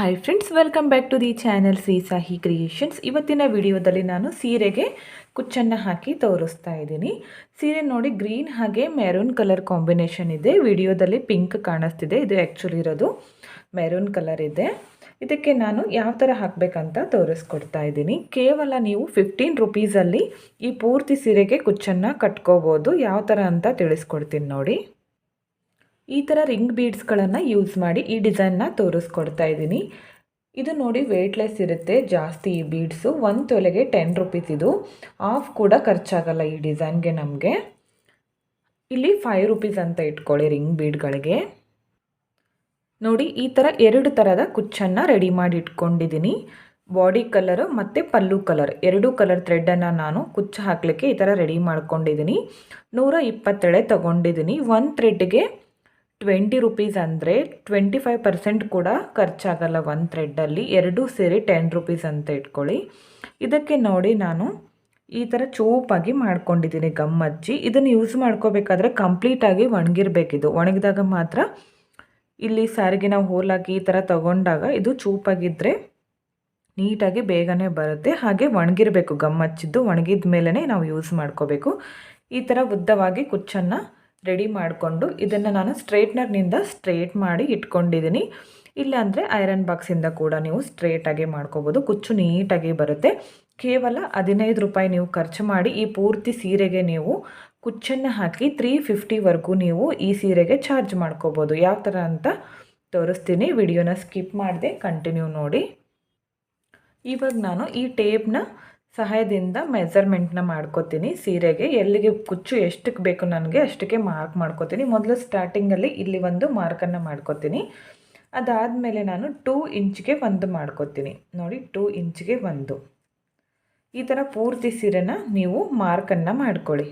Hi friends welcome back to the channel Shri Sahi creations ಇವತ್ತಿನ ವಿಡಿಯೋದಲ್ಲಿ ನಾನು ಸೀರೆಗೆ ಕುಚ್ಚನ್ನು ಹಾಕಿ ತೋರಿಸ್ತಾ ಇದ್ದೀನಿ. ಸೀರೆ ನೋಡಿ ಗ್ರೀನ್ ಹಾಗೆ ಮೆರೂನ್ ಕಲರ್ ಕಾಂಬಿನೇಷನ್ ಇದೆ. ವಿಡಿಯೋದಲ್ಲಿ ಪಿಂಕ್ ಕಾಣಿಸ್ತಿದೆ. ಇದು ಆ್ಯಕ್ಚುಲಿ ಇರೋದು ಮೆರೂನ್ ಕಲರ್ ಇದೆ. ಇದಕ್ಕೆ ನಾನು ಯಾವ ಥರ ಹಾಕಬೇಕಂತ ತೋರಿಸ್ಕೊಡ್ತಾ ಇದ್ದೀನಿ. ಕೇವಲ ನೀವು ಫಿಫ್ಟೀನ್ ರುಪೀಸಲ್ಲಿ ಈ ಪೂರ್ತಿ ಸೀರೆಗೆ ಕುಚ್ಚನ್ನು ಕಟ್ಕೋಬೋದು. ಯಾವ ಥರ ಅಂತ ತಿಳಿಸ್ಕೊಡ್ತೀನಿ ನೋಡಿ. ಈ ಥರ ರಿಂಗ್ ಬೀಡ್ಸ್ಗಳನ್ನು ಯೂಸ್ ಮಾಡಿ ಈ ಡಿಸೈನ್ನ ತೋರಿಸ್ಕೊಡ್ತಾ ಇದ್ದೀನಿ. ಇದು ನೋಡಿ ವೆಯ್ಟ್ಲೆಸ್ ಇರುತ್ತೆ, ಜಾಸ್ತಿ ಈ ಬೀಡ್ಸು ಒಂದು ತೊಲೆಗೆ ಟೆನ್ ರುಪೀಸ್ ಇದು. ಆಫ್ ಕೂಡ ಖರ್ಚಾಗಲ್ಲ ಈ ಡಿಸೈನ್ಗೆ ನಮಗೆ. ಇಲ್ಲಿ ಫೈವ್ ರುಪೀಸ್ ಅಂತ ಇಟ್ಕೊಳ್ಳಿ ರಿಂಗ್ ಬೀಡ್ಗಳಿಗೆ ನೋಡಿ ಈ ಥರ ಎರಡು ಥರದ ಕುಚ್ಚನ್ನು ರೆಡಿ ಮಾಡಿ ಇಟ್ಕೊಂಡಿದ್ದೀನಿ. ಬಾಡಿ ಕಲರು ಮತ್ತು ಪಲ್ಲು ಕಲರ್ ಎರಡೂ ಕಲರ್ ಥ್ರೆಡ್ಡನ್ನು ನಾನು ಕುಚ್ಚು ಹಾಕಲಿಕ್ಕೆ ಈ ಥರ ರೆಡಿ ಮಾಡ್ಕೊಂಡಿದ್ದೀನಿ. ನೂರ ಇಪ್ಪತ್ತೆಳೆ ತೊಗೊಂಡಿದ್ದೀನಿ. ಒಂದು ಥ್ರೆಡ್ಗೆ ಟ್ವೆಂಟಿ ರುಪೀಸ್ ಅಂದರೆ ಟ್ವೆಂಟಿ ಫೈವ್ ಪರ್ಸೆಂಟ್ ಕೂಡ ಖರ್ಚಾಗಲ್ಲ ಒಂದು ಥ್ರೆಡ್ಡಲ್ಲಿ ಎರಡೂ ಸೇರಿ ಟೆನ್ ರುಪೀಸ್ ಅಂತ ಇಟ್ಕೊಳ್ಳಿ. ಇದಕ್ಕೆ ನೋಡಿ ನಾನು ಈ ಥರ ಚೂಪಾಗಿ ಮಾಡ್ಕೊಂಡಿದ್ದೀನಿ ಗಮ್ ಹಚ್ಚಿ ಇದನ್ನು ಯೂಸ್ ಮಾಡ್ಕೋಬೇಕಾದ್ರೆ ಕಂಪ್ಲೀಟಾಗಿ ಒಣಗಿರಬೇಕಿದು. ಒಣಗಿದಾಗ ಮಾತ್ರ ಇಲ್ಲಿ ಸಾರಿಗೆ ನಾವು ಹೋಲಾಕಿ ಈ ಥರ ತಗೊಂಡಾಗ ಇದು ಚೂಪಾಗಿದ್ದರೆ ನೀಟಾಗಿ ಬೇಗನೆ ಬರುತ್ತೆ. ಹಾಗೆ ಒಣಗಿರಬೇಕು ಗಮ್ ಹಚ್ಚಿದ್ದು ಒಣಗಿದ ಮೇಲೇ ನಾವು ಯೂಸ್ ಮಾಡ್ಕೋಬೇಕು. ಈ ಥರ ಉದ್ದವಾಗಿ ಕುಚ್ಚನ್ನು ರೆಡಿ ಮಾಡಿಕೊಂಡು ಇದನ್ನು ನಾನು ಸ್ಟ್ರೇಟ್ನರ್ನಿಂದ ಸ್ಟ್ರೇಟ್ ಮಾಡಿ ಇಟ್ಕೊಂಡಿದ್ದೀನಿ ಇಲ್ಲಾಂದರೆ ಐರನ್ ಬಾಕ್ಸಿಂದ ಕೂಡ ನೀವು ಸ್ಟ್ರೇಟಾಗಿ ಮಾಡ್ಕೋಬೋದು. ಕುಚ್ಚು ನೀಟಾಗಿ ಬರುತ್ತೆ. ಕೇವಲ ಹದಿನೈದು ರೂಪಾಯಿ ನೀವು ಖರ್ಚು ಮಾಡಿ ಈ ಪೂರ್ತಿ ಸೀರೆಗೆ ನೀವು ಕುಚ್ಚನ್ನು ಹಾಕಿ ತ್ರೀ ಫಿಫ್ಟಿವರೆಗೂ ನೀವು ಈ ಸೀರೆಗೆ ಚಾರ್ಜ್ ಮಾಡ್ಕೋಬೋದು. ಯಾವ ಥರ ಅಂತ ತೋರಿಸ್ತೀನಿ. ವಿಡಿಯೋನ ಸ್ಕಿಪ್ ಮಾಡಿದೆ ಕಂಟಿನ್ಯೂ ನೋಡಿ. ಇವಾಗ ನಾನು ಈ ಟೇಪ್ನ ಸಹಾಯದಿಂದ ಮೆಜರ್ಮೆಂಟ್ನ ಮಾಡ್ಕೋತೀನಿ. ಸೀರೆಗೆ ಎಲ್ಲಿಗೆ ಕುಚ್ಚು ಎಷ್ಟಕ್ಕೆ ಬೇಕು ನನಗೆ ಅಷ್ಟಕ್ಕೆ ಮಾರ್ಕ್ ಮಾಡ್ಕೋತೀನಿ. ಮೊದಲು ಸ್ಟಾರ್ಟಿಂಗಲ್ಲಿ ಇಲ್ಲಿ ಒಂದು ಮಾರ್ಕನ್ನು ಮಾಡ್ಕೋತೀನಿ. ಅದಾದಮೇಲೆ ನಾನು ಟೂ ಇಂಚ್ಗೆ ಒಂದು ಮಾಡ್ಕೋತೀನಿ. ನೋಡಿ ಟೂ ಇಂಚ್ಗೆ ಒಂದು. ಈ ಥರ ಪೂರ್ತಿ ಸೀರೆನ ನೀವು ಮಾರ್ಕನ್ನು ಮಾಡ್ಕೊಳ್ಳಿ.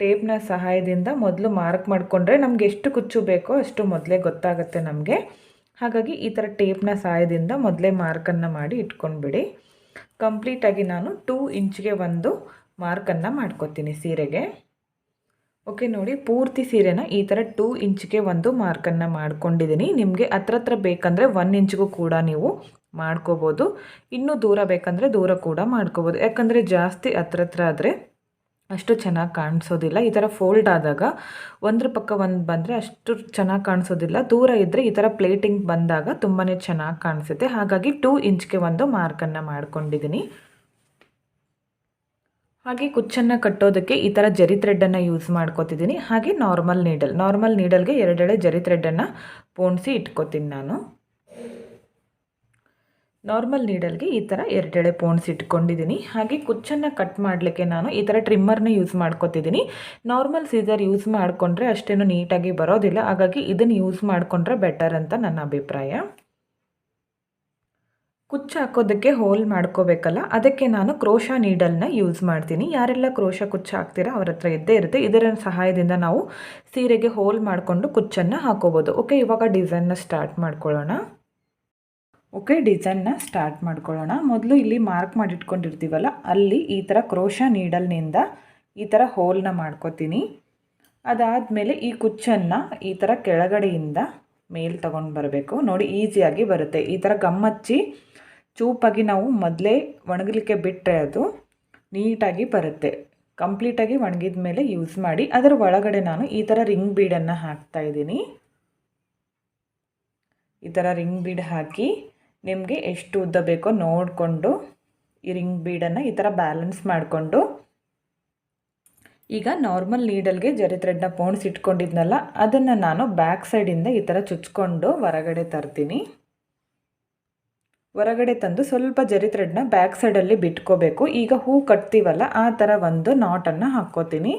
ಟೇಪ್ನ ಸಹಾಯದಿಂದ ಮೊದಲು ಮಾರ್ಕ್ ಮಾಡಿಕೊಂಡ್ರೆ ನಮಗೆ ಎಷ್ಟು ಕುಚ್ಚು ಬೇಕೋ ಅಷ್ಟು ಮೊದಲೇ ಗೊತ್ತಾಗುತ್ತೆ ನಮಗೆ. ಹಾಗಾಗಿ ಈ ಥರ ಟೇಪ್ನ ಸಹಾಯದಿಂದ ಮೊದಲೇ ಮಾರ್ಕನ್ನು ಮಾಡಿ ಇಟ್ಕೊಂಡ್ಬಿಡಿ. ಕಂಪ್ಲೀಟಾಗಿ ನಾನು ಟೂ ಇಂಚ್ಗೆ ಒಂದು ಮಾರ್ಕನ್ನು ಮಾಡ್ಕೋತೀನಿ ಸೀರೆಗೆ. ಓಕೆ ನೋಡಿ ಪೂರ್ತಿ ಸೀರೆನ ಈ ಥರ ಟೂ ಇಂಚ್ಗೆ ಒಂದು ಮಾರ್ಕನ್ನು ಮಾಡ್ಕೊಂಡಿದ್ದೀನಿ ನಿಮಗೆ ಹತ್ರ ಹತ್ರ ಬೇಕಂದರೆ ಒನ್ ಇಂಚ್ಗೂ ಕೂಡ ನೀವು ಮಾಡ್ಕೋಬೋದು. ಇನ್ನೂ ದೂರ ಬೇಕಂದರೆ ದೂರ ಕೂಡ ಮಾಡ್ಕೋಬೋದು. ಯಾಕಂದರೆ ಜಾಸ್ತಿ ಹತ್ರ ಹತ್ರ ಆದರೆ ಅಷ್ಟು ಚೆನ್ನಾಗಿ ಕಾಣಿಸೋದಿಲ್ಲ. ಈ ಥರ ಫೋಲ್ಡ್ ಆದಾಗ ಒಂದ್ರ ಪಕ್ಕ ಒಂದು ಬಂದರೆ ಅಷ್ಟು ಚೆನ್ನಾಗಿ ಕಾಣಿಸೋದಿಲ್ಲ. ದೂರ ಇದ್ದರೆ ಈ ಥರ ಪ್ಲೇಟಿಂಗ್ ಬಂದಾಗ ತುಂಬಾ ಚೆನ್ನಾಗಿ ಕಾಣಿಸುತ್ತೆ. ಹಾಗಾಗಿ ಟೂ ಇಂಚ್ಗೆ ಒಂದು ಮಾರ್ಕನ್ನು ಮಾಡ್ಕೊಂಡಿದ್ದೀನಿ ಹಾಗೆ ಕುಚ್ಚನ್ನು ಕಟ್ಟೋದಕ್ಕೆ ಈ ಥರ ಜರಿ ಥ್ರೆಡ್ಡನ್ನು ಯೂಸ್ ಮಾಡ್ಕೋತಿದ್ದೀನಿ ಹಾಗೆ ನಾರ್ಮಲ್ ನೀಡಲ್ ನಾರ್ಮಲ್ ನೀಡಲ್ಗೆ ಎರಡೆಳೆ ಜರಿ ಥ್ರೆಡ್ಡನ್ನು ಪೋಣಿಸಿ ಇಟ್ಕೋತೀನಿ ನಾನು. ನಾರ್ಮಲ್ ನೀಡಲ್ಗೆ ಈ ಥರ ಎರಡೆಳೆ ಪೋಣ್ಸ್ ಇಟ್ಕೊಂಡಿದ್ದೀನಿ ಹಾಗೆ ಕುಚ್ಚನ್ನು ಕಟ್ ಮಾಡಲಿಕ್ಕೆ ನಾನು ಈ ಥರ ಟ್ರಿಮ್ಮರ್ನ ಯೂಸ್ ಮಾಡ್ಕೊತಿದ್ದೀನಿ ನಾರ್ಮಲ್ ಸೀಸರ್ ಯೂಸ್ ಮಾಡಿಕೊಂಡ್ರೆ ಅಷ್ಟೇನು ನೀಟಾಗಿ ಬರೋದಿಲ್ಲ. ಹಾಗಾಗಿ ಇದನ್ನು ಯೂಸ್ ಮಾಡಿಕೊಂಡ್ರೆ ಬೆಟರ್ ಅಂತ ನನ್ನ ಅಭಿಪ್ರಾಯ. ಕುಚ್ಚು ಹಾಕೋದಕ್ಕೆ ಹೋಲ್ ಮಾಡ್ಕೋಬೇಕಲ್ಲ, ಅದಕ್ಕೆ ನಾನು ಕ್ರೋಶ ನೀಡಲ್ನ ಯೂಸ್ ಮಾಡ್ತೀನಿ. ಯಾರೆಲ್ಲ ಕ್ರೋಶ ಕುಚ್ಚು ಹಾಕ್ತೀರಾ ಅವ್ರ ಹತ್ರ ಇದ್ದೇ ಇರುತ್ತೆ. ಇದರ ಸಹಾಯದಿಂದ ನಾವು ಸೀರೆಗೆ ಹೋಲ್ ಮಾಡಿಕೊಂಡು ಕುಚ್ಚನ್ನು ಹಾಕೋಬೋದು. ಓಕೆ ಇವಾಗ ಡಿಸೈನ್ನ ಸ್ಟಾರ್ಟ್ ಮಾಡ್ಕೊಳ್ಳೋಣ. ಓಕೆ ಡಿಸೈನ್ನ ಸ್ಟಾರ್ಟ್ ಮಾಡ್ಕೊಳ್ಳೋಣ. ಮೊದಲು ಇಲ್ಲಿ ಮಾರ್ಕ್ ಮಾಡಿಟ್ಕೊಂಡಿರ್ತೀವಲ್ಲ, ಅಲ್ಲಿ ಈ ಥರ ಕ್ರೋಶ ನೀಡಲ್ನಿಂದ ಈ ಥರ ಹೋಲ್ನ ಮಾಡ್ಕೋತೀನಿ. ಅದಾದಮೇಲೆ ಈ ಕುಚ್ಚನ್ನು ಈ ಥರ ಕೆಳಗಡೆಯಿಂದ ಮೇಲ್ ತಗೊಂಡು ಬರಬೇಕು. ನೋಡಿ ಈಸಿಯಾಗಿ ಬರುತ್ತೆ. ಈ ಥರ ಗಮ್ಮಚ್ಚಿ ಚೂಪಾಗಿ ನಾವು ಮೊದಲೇ ಒಣಗಲಿಕ್ಕೆ ಬಿಟ್ಟರೆ ಅದು ನೀಟಾಗಿ ಬರುತ್ತೆ. ಕಂಪ್ಲೀಟಾಗಿ ಒಣಗಿದ ಮೇಲೆ ಯೂಸ್ ಮಾಡಿ, ಅದರ ಒಳಗಡೆ ನಾನು ಈ ಥರ ರಿಂಗ್ ಬೀಡನ್ನು ಹಾಕ್ತಾಯಿದ್ದೀನಿ ಈ ಥರ ರಿಂಗ್ ಬೀಡ್ ಹಾಕಿ ನಿಮಗೆ ಎಷ್ಟು ಉದ್ದ ಬೇಕೋ ನೋಡಿಕೊಂಡು ಈ ರಿಂಗ್ ಬೀಡನ್ನು ಈ ಥರ ಬ್ಯಾಲೆನ್ಸ್ ಮಾಡಿಕೊಂಡು ಈಗ ನಾರ್ಮಲ್ ನೀಡಲ್ಗೆ ಜರಿ ಥ್ರೆಡ್ನ ಪೋಣಿಸಿ ಇಟ್ಕೊಂಡಿದ್ನಲ್ಲ, ಅದನ್ನು ನಾನು ಬ್ಯಾಕ್ ಸೈಡಿಂದ ಈ ಥರ ಚುಚ್ಕೊಂಡು ಹೊರಗಡೆ ತರ್ತೀನಿ. ಹೊರಗಡೆ ತಂದು ಸ್ವಲ್ಪ ಜರಿ ಥ್ರೆಡ್ನ ಬ್ಯಾಕ್ ಸೈಡಲ್ಲಿ ಬಿಟ್ಕೋಬೇಕು. ಈಗ ಹೂ ಕಟ್ತೀವಲ್ಲ, ಆ ಥರ ಒಂದು ನಾಟನ್ನು ಹಾಕ್ಕೋತೀನಿ.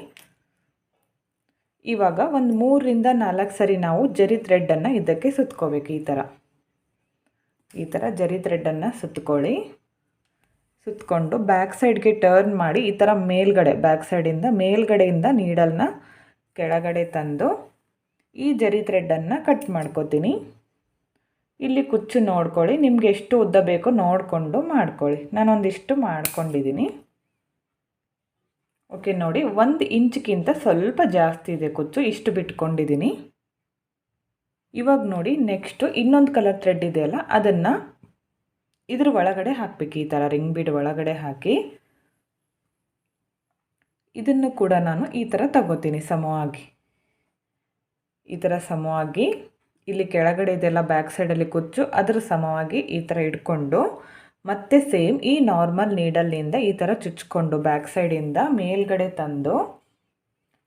ಇವಾಗ ಒಂದು ಮೂರರಿಂದ ನಾಲ್ಕು ಸರಿ ನಾವು ಜರಿ ಥ್ರೆಡ್ಡನ್ನು ಇದಕ್ಕೆ ಸುತ್ಕೋಬೇಕು ಈ ಥರ. ಈ ಥರ ಜರಿ ಥ್ರೆಡ್ಡನ್ನು ಸುತ್ತಕೊಳ್ಳಿ ಸುತ್ತಕೊಂಡು ಬ್ಯಾಕ್ ಸೈಡ್ಗೆ ಟರ್ನ್ ಮಾಡಿ ಈ ಥರ ಮೇಲ್ಗಡೆ ಬ್ಯಾಕ್ ಸೈಡಿಂದ ಮೇಲ್ಗಡೆಯಿಂದ ನೀಡಲ್ನ ಕೆಳಗಡೆ ತಂದು ಈ ಜರಿ ಥ್ರೆಡ್ಡನ್ನು ಕಟ್ ಮಾಡ್ಕೋತೀನಿ. ಇಲ್ಲಿ ಕುಚ್ಚು ನೋಡ್ಕೊಳ್ಳಿ, ನಿಮ್ಗೆ ಎಷ್ಟು ಉದ್ದ ಬೇಕೋ ನೋಡಿಕೊಂಡು ಮಾಡ್ಕೊಳ್ಳಿ. ನಾನೊಂದಿಷ್ಟು ಮಾಡ್ಕೊಂಡಿದ್ದೀನಿ ಓಕೆ ನೋಡಿ, ಒಂದು ಇಂಚ್ಗಿಂತ ಸ್ವಲ್ಪ ಜಾಸ್ತಿ ಇದೆ ಕುಚ್ಚು, ಇಷ್ಟು ಬಿಟ್ಕೊಂಡಿದ್ದೀನಿ ಇವಾಗ ನೋಡಿ ನೆಕ್ಸ್ಟು ಇನ್ನೊಂದು ಕಲರ್ ಥ್ರೆಡ್ ಇದೆಯಲ್ಲ ಅದನ್ನು ಇದ್ರ ಒಳಗಡೆ ಹಾಕಬೇಕು, ಈ ಥರ ರಿಂಗ್ ಬೀಡ್ ಒಳಗಡೆ ಹಾಕಿ. ಇದನ್ನು ಕೂಡ ನಾನು ಈ ಥರ ತಗೋತೀನಿ ಸಮವಾಗಿ. ಈ ಥರ ಸಮವಾಗಿ, ಇಲ್ಲಿ ಕೆಳಗಡೆ ಇದೆಲ್ಲ ಬ್ಯಾಕ್ ಸೈಡಲ್ಲಿ ಕುಚ್ಚು ಅದರ ಸಮವಾಗಿ ಈ ಥರ ಇಟ್ಕೊಂಡು ಮತ್ತೆ ಸೇಮ್ ಈ ನಾರ್ಮಲ್ ನೀಡಲ್ಲಿಂದ ಈ ಥರ ಚುಚ್ಕೊಂಡು ಬ್ಯಾಕ್ ಸೈಡಿಂದ ಮೇಲ್ಗಡೆ ತಂದು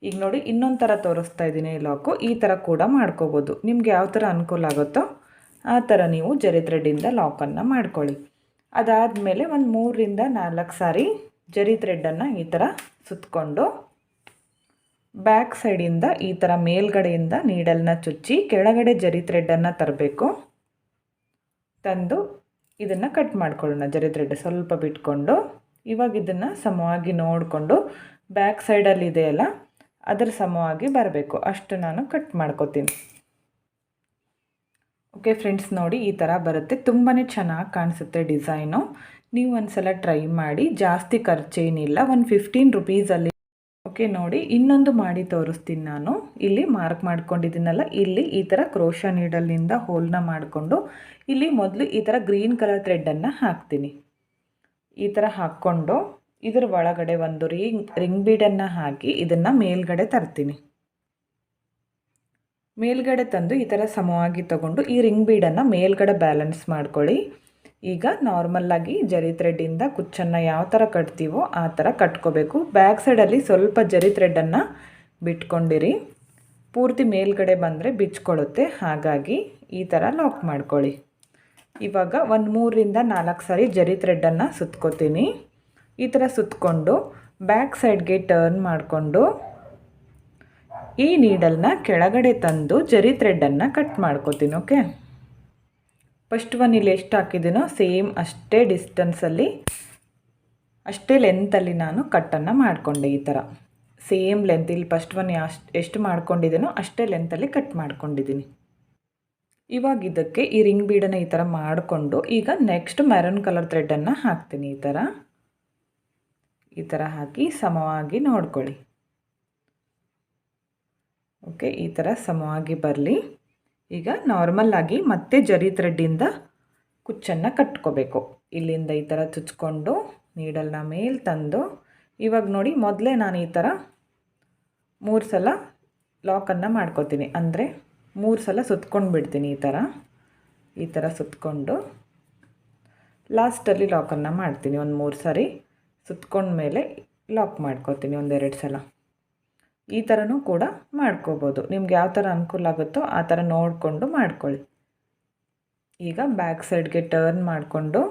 ಈಗ ನೋಡಿ ಇನ್ನೊಂದು ಥರ ತೋರಿಸ್ತಾ ಇದ್ದೀನಿ ಲಾಕು ಈ ಥರ ಕೂಡ ಮಾಡ್ಕೋಬೋದು. ನಿಮ್ಗೆ ಯಾವ ಥರ ಅನುಕೂಲ ಆಗುತ್ತೋ ಆ ಥರ ನೀವು ಜರಿ ಥ್ರೆಡ್ಡಿಂದ ಲಾಕನ್ನು ಮಾಡ್ಕೊಳ್ಳಿ. ಅದಾದಮೇಲೆ ಒಂದು ಮೂರರಿಂದ ನಾಲ್ಕು ಸಾರಿ ಜರಿ ಥ್ರೆಡ್ಡನ್ನು ಈ ಥರ ಸುತ್ತಕೊಂಡು ಬ್ಯಾಕ್ ಸೈಡಿಂದ ಈ ಥರ ಮೇಲ್ಗಡೆಯಿಂದ ನೀಡಲ್ನ ಚುಚ್ಚಿ ಕೆಳಗಡೆ ಜರಿ ಥ್ರೆಡ್ಡನ್ನು ತರಬೇಕು. ತಂದು ಇದನ್ನು ಕಟ್ ಮಾಡ್ಕೊಳ್ಳೋಣ. ಜರಿ ಥ್ರೆಡ್ ಸ್ವಲ್ಪ ಬಿಟ್ಕೊಂಡು ಇವಾಗ ಇದನ್ನು ಸಮವಾಗಿ ನೋಡಿಕೊಂಡು ಬ್ಯಾಕ್ ಸೈಡಲ್ಲಿ ಇದೆಯಲ್ಲ ಅದರ ಸಮವಾಗಿ ಬರಬೇಕು. ಅಷ್ಟು ನಾನು ಕಟ್ ಮಾಡ್ಕೋತೀನಿ. ಓಕೆ ಫ್ರೆಂಡ್ಸ್ ನೋಡಿ ಈ ಥರ ಬರುತ್ತೆ. ತುಂಬಾ ಚೆನ್ನಾಗಿ ಕಾಣಿಸುತ್ತೆ ಡಿಸೈನು. ನೀವು ಒಂದ್ಸಲ ಟ್ರೈ ಮಾಡಿ. ಜಾಸ್ತಿ ಖರ್ಚೇನಿಲ್ಲ. ಒಂದು ಫಿಫ್ಟೀನ್ ರುಪೀಸಲ್ಲಿ ಓಕೆ ನೋಡಿ ಇನ್ನೊಂದು ಮಾಡಿ ತೋರಿಸ್ತೀನಿ ನಾನು. ಇಲ್ಲಿ ಮಾರ್ಕ್ ಮಾಡ್ಕೊಂಡಿದ್ದೀನಲ್ಲ, ಇಲ್ಲಿ ಈ ಥರ ಕ್ರೋಶ ನೀಡಲ್ನಿಂದ ಹೋಲ್ನ ಮಾಡಿಕೊಂಡು, ಇಲ್ಲಿ ಮೊದಲು ಈ ಥರ ಗ್ರೀನ್ ಕಲರ್ ಥ್ರೆಡ್ಡನ್ನು ಹಾಕ್ತೀನಿ. ಈ ಥರ ಹಾಕ್ಕೊಂಡು ಇದರ ಒಳಗಡೆ ಒಂದು ರಿಂಗ್ ರಿಂಗ್ ಬೀಡನ್ನು ಹಾಕಿ ಇದನ್ನು ಮೇಲ್ಗಡೆ ತರ್ತೀನಿ. ಮೇಲ್ಗಡೆ ತಂದು ಈ ಥರ ಸಮವಾಗಿ ತಗೊಂಡು ಈ ರಿಂಗ್ ಬೀಡನ್ನು ಮೇಲ್ಗಡೆ ಬ್ಯಾಲೆನ್ಸ್ ಮಾಡ್ಕೊಳ್ಳಿ. ಈಗ ನಾರ್ಮಲ್ಲಾಗಿ ಜರಿ ಥ್ರೆಡ್ಡಿಂದ ಕುಚ್ಚನ್ನು ಯಾವ ಥರ ಕಟ್ತೀವೋ ಆ ಥರ ಕಟ್ಕೋಬೇಕು. ಬ್ಯಾಕ್ ಸೈಡಲ್ಲಿ ಸ್ವಲ್ಪ ಜರಿ ಥ್ರೆಡ್ಡನ್ನು ಬಿಟ್ಕೊಂಡಿರಿ. ಪೂರ್ತಿ ಮೇಲ್ಗಡೆ ಬಂದರೆ ಬಿಚ್ಕೊಳ್ಳುತ್ತೆ ಹಾಗಾಗಿ ಈ ಥರ ಲಾಕ್ ಮಾಡ್ಕೊಳ್ಳಿ. ಇವಾಗ ಒಂದು ಮೂರರಿಂದ ನಾಲ್ಕು ಸಾರಿ ಜರಿ ಥ್ರೆಡ್ಡನ್ನು ಸುತ್ಕೋತೀನಿ. ಈ ಥರ ಸುತ್ತಕೊಂಡು ಬ್ಯಾಕ್ ಸೈಡ್ಗೆ ಟರ್ನ್ ಮಾಡಿಕೊಂಡು ಈ ನೀಡಲ್ನ ಕೆಳಗಡೆ ತಂದು ಜರಿ ಥ್ರೆಡ್ಡನ್ನು ಕಟ್ ಮಾಡ್ಕೋತೀನಿ, ಓಕೆ? ಫಸ್ಟ್ ಒನ್ ಇಲ್ಲಿ ಎಷ್ಟು ಹಾಕಿದ್ದೀನೋ ಸೇಮ್ ಅಷ್ಟೇ ಡಿಸ್ಟೆನ್ಸಲ್ಲಿ, ಅಷ್ಟೇ ಲೆಂತಲ್ಲಿ ನಾನು ಕಟ್ಟನ್ನು ಮಾಡಿಕೊಂಡೆ ಈ ಥರ. ಸೇಮ್ ಲೆಂತ್, ಇಲ್ಲಿ ಫಸ್ಟ್ ಒನ್ ಅಷ್ಟು, ಎಷ್ಟು ಮಾಡ್ಕೊಂಡಿದ್ದೀನೋ ಅಷ್ಟೇ ಲೆಂತಲ್ಲಿ ಕಟ್ ಮಾಡ್ಕೊಂಡಿದ್ದೀನಿ. ಇವಾಗ ಇದಕ್ಕೆ ಈ ರಿಂಗ್ ಬೀಡನ್ನು ಈ ಥರ ಮಾಡಿಕೊಂಡು ಈಗ ನೆಕ್ಸ್ಟ್ ಮೆರೂನ್ ಕಲರ್ ಥ್ರೆಡ್ಡನ್ನು ಹಾಕ್ತೀನಿ ಈ ಥರ. ಈ ಥರ ಹಾಕಿ ಸಮವಾಗಿ ನೋಡ್ಕೊಳ್ಳಿ. ಓಕೆ ಈ ಥರ ಸಮವಾಗಿ ಬರಲಿ. ಈಗ ನಾರ್ಮಲ್ಲಾಗಿ ಮತ್ತೆ ಜರಿ ಥ್ರೆಡ್ಡಿಂದ ಕುಚ್ಚನ್ನು ಕಟ್ಕೋಬೇಕು. ಇಲ್ಲಿಂದ ಈ ಥರ ಚುಚ್ಕೊಂಡು ನೀಡಲ್ನ ಮೇಲೆ ತಂದು, ಇವಾಗ ನೋಡಿ ಮೊದಲೇ ನಾನು ಈ ಥರ ಮೂರು ಸಲ ಲಾಕನ್ನು ಮಾಡ್ಕೋತೀನಿ. ಅಂದರೆ ಮೂರು ಸಲ ಸುತ್ಕೊಂಡು ಬಿಡ್ತೀನಿ ಈ ಥರ ಈ ಥರ ಸುತ್ಕೊಂಡು ಲಾಸ್ಟಲ್ಲಿ ಲಾಕನ್ನು ಮಾಡ್ತೀನಿ ಒಂದು ಮೂರು ಸಾರಿ. ಸುತ್ಕೊಂಡ್ಮೇಲೆ ಲಾಕ್ ಮಾಡ್ಕೋತೀನಿ ಒಂದೆರಡು ಸಲ. ಈ ಥರನೂ ಕೂಡ ಮಾಡ್ಕೋಬೋದು. ನಿಮ್ಗೆ ಯಾವ ಥರ ಅನುಕೂಲ ಆಗುತ್ತೋ ಆ ಥರ ನೋಡಿಕೊಂಡು ಮಾಡ್ಕೊಳ್ಳಿ. ಈಗ ಬ್ಯಾಕ್ ಸೈಡ್ಗೆ ಟರ್ನ್ ಮಾಡಿಕೊಂಡು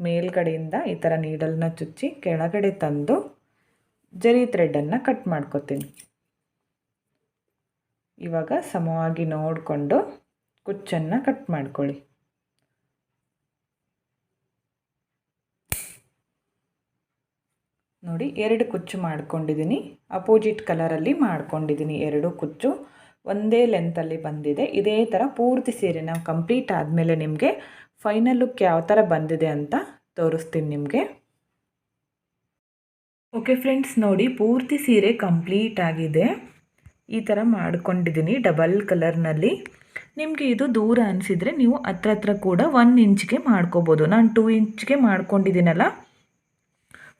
ಮೇಲ್ಗಡೆಯಿಂದ ಈ ಥರ ನೀಡಲ್ನ ಚುಚ್ಚಿ ಕೆಳಗಡೆ ತಂದು ಜರಿ ಥ್ರೆಡ್ಡನ್ನು ಕಟ್ ಮಾಡ್ಕೊತೀನಿ. ಇವಾಗ ಸಮವಾಗಿ ನೋಡಿಕೊಂಡು ಕುಚ್ಚನ್ನು ಕಟ್ ಮಾಡ್ಕೊಳ್ಳಿ. ನೋಡಿ ಎರಡು ಕುಚ್ಚು ಮಾಡ್ಕೊಂಡಿದ್ದೀನಿ. ಅಪೋಸಿಟ್ ಕಲರಲ್ಲಿ ಮಾಡ್ಕೊಂಡಿದ್ದೀನಿ ಎರಡು ಕುಚ್ಚು. ಒಂದೇ ಲೆಂತಲ್ಲಿ ಬಂದಿದೆ. ಇದೇ ಥರ ಪೂರ್ತಿ ಸೀರೆ ನಾವು ಕಂಪ್ಲೀಟ್ ಆದಮೇಲೆ ನಿಮಗೆ ಫೈನಲ್ ಲುಕ್ ಯಾವ ಥರ ಬಂದಿದೆ ಅಂತ ತೋರಿಸ್ತೀನಿ ನಿಮಗೆ. ಓಕೆ ಫ್ರೆಂಡ್ಸ್ ನೋಡಿ ಪೂರ್ತಿ ಸೀರೆ ಕಂಪ್ಲೀಟ್ ಆಗಿದೆ. ಈ ಥರ ಮಾಡ್ಕೊಂಡಿದ್ದೀನಿ ಡಬಲ್ ಕಲರ್ನಲ್ಲಿ ನಿಮಗೆ ಇದು ದೂರ ಅನಿಸಿದರೆ ನೀವು ಹತ್ರ ಹತ್ರ ಕೂಡ ಒನ್ ಇಂಚ್ಗೆ ಮಾಡ್ಕೋಬೋದು. ನಾನು ಟೂ ಇಂಚ್ಗೆ ಮಾಡ್ಕೊಂಡಿದ್ದೀನಲ್ಲ?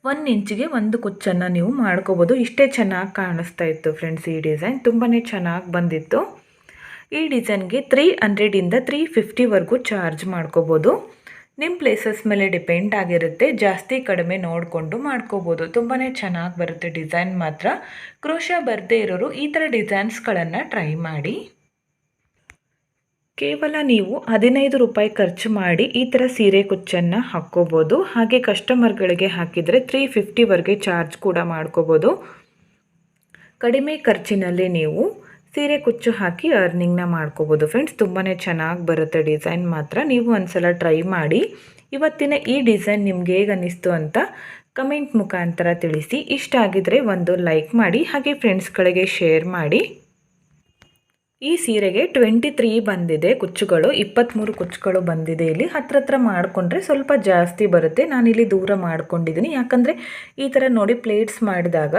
ಒನ್ ಇಂಚಿಗೆ ಒಂದು ಕುಚ್ಚನ್ನು ನೀವು ಮಾಡ್ಕೋಬೋದು. ಇಷ್ಟೇ ಚೆನ್ನಾಗಿ ಕಾಣಿಸ್ತಾ ಇತ್ತು ಫ್ರೆಂಡ್ಸ್ ಈ ಡಿಸೈನ್ ತುಂಬಾ ಚೆನ್ನಾಗಿ ಬಂದಿತ್ತು. ಈ ಡಿಸೈನ್ಗೆ ತ್ರೀ ಹಂಡ್ರೆಡಿಂದ ತ್ರೀ ಫಿಫ್ಟಿವರೆಗೂ ಚಾರ್ಜ್ ಮಾಡ್ಕೋಬೋದು. ನಿಮ್ಮ ಪ್ಲೇಸಸ್ ಮೇಲೆ ಡಿಪೆಂಡ್ ಆಗಿರುತ್ತೆ. ಜಾಸ್ತಿ ಕಡಿಮೆ ನೋಡಿಕೊಂಡು ಮಾಡ್ಕೋಬೋದು. ತುಂಬಾ ಚೆನ್ನಾಗಿ ಬರುತ್ತೆ ಡಿಸೈನ್ ಮಾತ್ರ. ಕ್ರೋಶ ಬರದೇ ಇರೋರು ಈ ಥರ ಡಿಸೈನ್ಸ್ಗಳನ್ನು ಟ್ರೈ ಮಾಡಿ. ಕೇವಲ ನೀವು ಹದಿನೈದು ರೂಪಾಯಿ ಖರ್ಚು ಮಾಡಿ ಈ ಥರ ಸೀರೆ ಕುಚ್ಚನ್ನು ಹಾಕ್ಕೋಬೋದು. ಹಾಗೆ ಕಸ್ಟಮರ್ಗಳಿಗೆ ಹಾಕಿದರೆ ತ್ರೀ ಫಿಫ್ಟಿವರೆಗೆ ಚಾರ್ಜ್ ಕೂಡ ಮಾಡ್ಕೋಬೋದು. ಕಡಿಮೆ ಖರ್ಚಿನಲ್ಲಿ ನೀವು ಸೀರೆ ಕುಚ್ಚು ಹಾಕಿ ಅರ್ನಿಂಗ್ನ ಮಾಡ್ಕೋಬೋದು. ಫ್ರೆಂಡ್ಸ್ ತುಂಬಾ ಚೆನ್ನಾಗಿ ಬರುತ್ತೆ ಡಿಸೈನ್ ಮಾತ್ರ. ನೀವು ಒಂದ್ಸಲ ಟ್ರೈ ಮಾಡಿ. ಇವತ್ತಿನ ಈ ಡಿಸೈನ್ ನಿಮ್ಗೆ ಹೇಗೆ ಅನ್ನಿಸ್ತು ಅಂತ ಕಮೆಂಟ್ ಮುಖಾಂತರ ತಿಳಿಸಿ. ಇಷ್ಟ ಆಗಿದರೆ ಒಂದು ಲೈಕ್ ಮಾಡಿ, ಹಾಗೆ ಫ್ರೆಂಡ್ಸ್ಗಳಿಗೆ ಶೇರ್ ಮಾಡಿ. ಈ ಸೀರೆಗೆ ಟ್ವೆಂಟಿ ತ್ರೀ ಬಂದಿದೆ ಕುಚ್ಚುಗಳು ಇಪ್ಪತ್ತ್ಮೂರು ಕುಚ್ಚುಗಳು ಬಂದಿದೆ ಇಲ್ಲಿ. ಹತ್ರ ಹತ್ರ ಮಾಡಿಕೊಂಡ್ರೆ ಸ್ವಲ್ಪ ಜಾಸ್ತಿ ಬರುತ್ತೆ. ನಾನಿಲ್ಲಿ ದೂರ ಮಾಡ್ಕೊಂಡಿದ್ದೀನಿ. ಯಾಕಂದರೆ ಈ ಥರ ನೋಡಿ ಪ್ಲೇಟ್ಸ್ ಮಾಡಿದಾಗ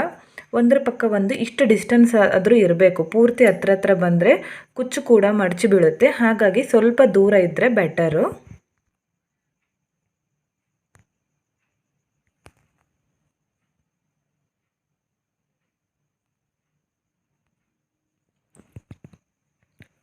ಒಂದರ ಪಕ್ಕ ಒಂದು ಇಷ್ಟು ಡಿಸ್ಟೆನ್ಸ್ ಆದರೂ ಇರಬೇಕು. ಪೂರ್ತಿ ಹತ್ರ ಹತ್ರ ಬಂದರೆ ಕುಚ್ಚು ಕೂಡ ಮಡಚಿ ಬೀಳುತ್ತೆ. ಹಾಗಾಗಿ ಸ್ವಲ್ಪ ದೂರ ಇದ್ದರೆ ಬೆಟರು